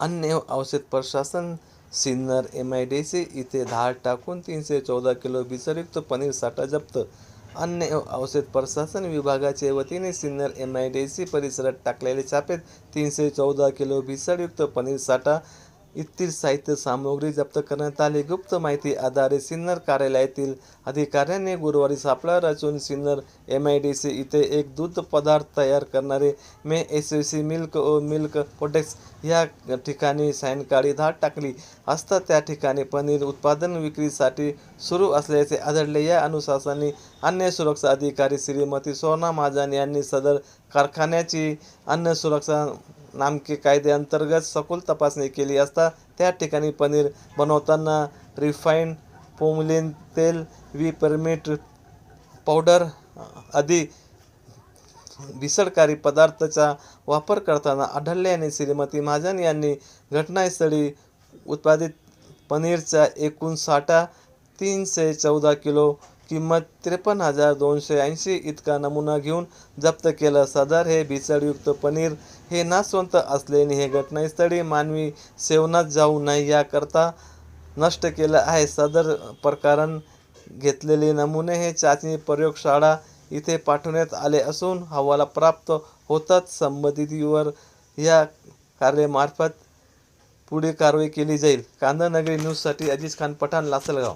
अन्य औषध प्रशासन Sinnar M I D C इथे धाड टाकून तीनशे चौदा किलो विषयुक्त पनीर साठा जप्त. अन्य औषध प्रशासन विभागाच्या वतीने Sinnar M I D C परिसरात टाकलेल्या छापेत तीनशे चौदा किलो भिसळयुक्त पनीर साठा इतर साहित्य सामग्री जप्त करण्यात आली. गुप्त माहिती आधारे सिन्नर कार्यालयातील अधिकाऱ्यांनी गुरुवारी सापळा रचून Sinnar M I D C इथे एक दूध पदार्थ तयार करणारे मे S C milk O milk products या ठिकाणी सायंकाळी धाड टाकली. असता त्या ठिकाणी पनीर उत्पादन विक्रीसाठी सुरू असल्याचे आढळले. या अनुशासनाने अन्य सुरक्षा अधिकारी श्रीमती सोना महाजन यांनी सदर कारखान्याची अन्न सुरक्षा नामके कायद्याअंतर्गत सखोल तपासणी केली असता त्या ठिकाणी पनीर बनवताना रिफाईंड पोमलिन तेल वी परमिट पावडर आदी भिसळकारी पदार्थाचा वापर करताना आढळल्याने श्रीमती महाजन यांनी घटनास्थळी उत्पादित पनीरचा एकूण साठा तीनशे चौदा किलो किंमत त्रेपन्न हजार दोनशे ऐंशी इतका नमुना घेऊन जप्त केलं. सदर हे भिसळयुक्त पनीर हे नासवंत असल्याने हे घटनास्थळी मानवी सेवनात जाऊ नये याकरता नष्ट केलं आहे. सदर प्रकरण घेतलेले नमुने हे चाचणी प्रयोगशाळा इथे पाठवण्यात आले असून हवाला प्राप्त होताच संबंधितीवर या कार्यामार्फत पुढे कारवाई केली जाईल. कांदानगरी न्यूजसाठी अजिज खान पठाण लासलगाव.